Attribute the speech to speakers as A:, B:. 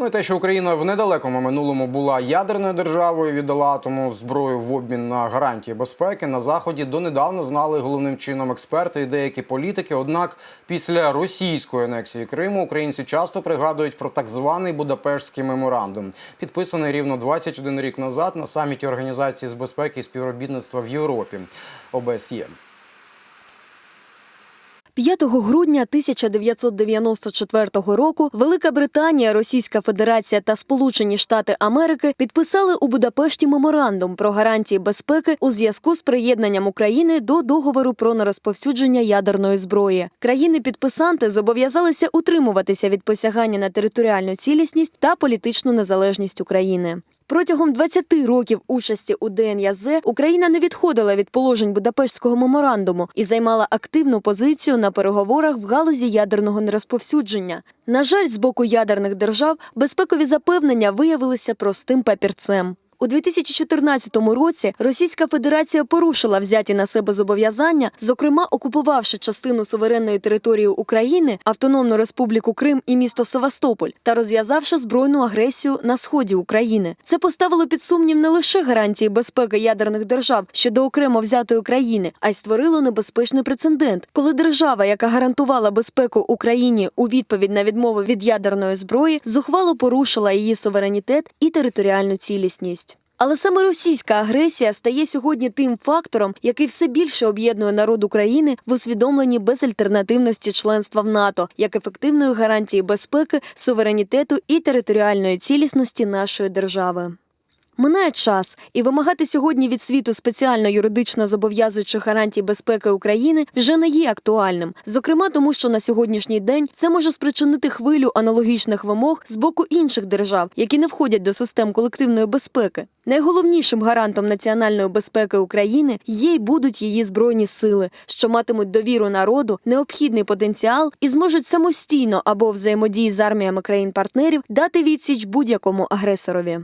A: Ну і те, що Україна в недалекому минулому була ядерною державою, віддала тому зброю в обмін на гарантії безпеки на заході донедавна знали головним чином експерти і деякі політики. Однак після російської анексії Криму українці часто пригадують про так званий Будапештський меморандум, підписаний рівно 21 рік назад на саміті Організації з безпеки і співробітництва в Європі ОБСЄ.
B: 5 грудня 1994 року Велика Британія, Російська Федерація та Сполучені Штати Америки підписали у Будапешті меморандум про гарантії безпеки у зв'язку з приєднанням України до договору про нерозповсюдження ядерної зброї. Країни-підписанти зобов'язалися утримуватися від посягання на територіальну цілісність та політичну незалежність України. Протягом 20 років участі у ДНЯЗ Україна не відходила від положень Будапештського меморандуму і займала активну позицію на переговорах в галузі ядерного нерозповсюдження. На жаль, з боку ядерних держав безпекові запевнення виявилися простим папірцем. У 2014 році Російська Федерація порушила взяті на себе зобов'язання, зокрема окупувавши частину суверенної території України, Автономну Республіку Крим і місто Севастополь, та розв'язавши збройну агресію на сході України. Це поставило під сумнів не лише гарантії безпеки ядерних держав щодо окремо взятої країни, а й створило небезпечний прецедент, коли держава, яка гарантувала безпеку Україні у відповідь на відмову від ядерної зброї, зухвало порушила її суверенітет і територіальну цілісність. Але саме російська агресія стає сьогодні тим фактором, який все більше об'єднує народ України в усвідомленні безальтернативності членства в НАТО як ефективної гарантії безпеки, суверенітету і територіальної цілісності нашої держави. Минає час, і вимагати сьогодні від світу спеціально юридично зобов'язуючих гарантій безпеки України вже не є актуальним. Зокрема, тому що на сьогоднішній день це може спричинити хвилю аналогічних вимог з боку інших держав, які не входять до систем колективної безпеки. Найголовнішим гарантом національної безпеки України є й будуть її збройні сили, що матимуть довіру народу, необхідний потенціал і зможуть самостійно або взаємодії з арміями країн-партнерів дати відсіч будь-якому агресорові.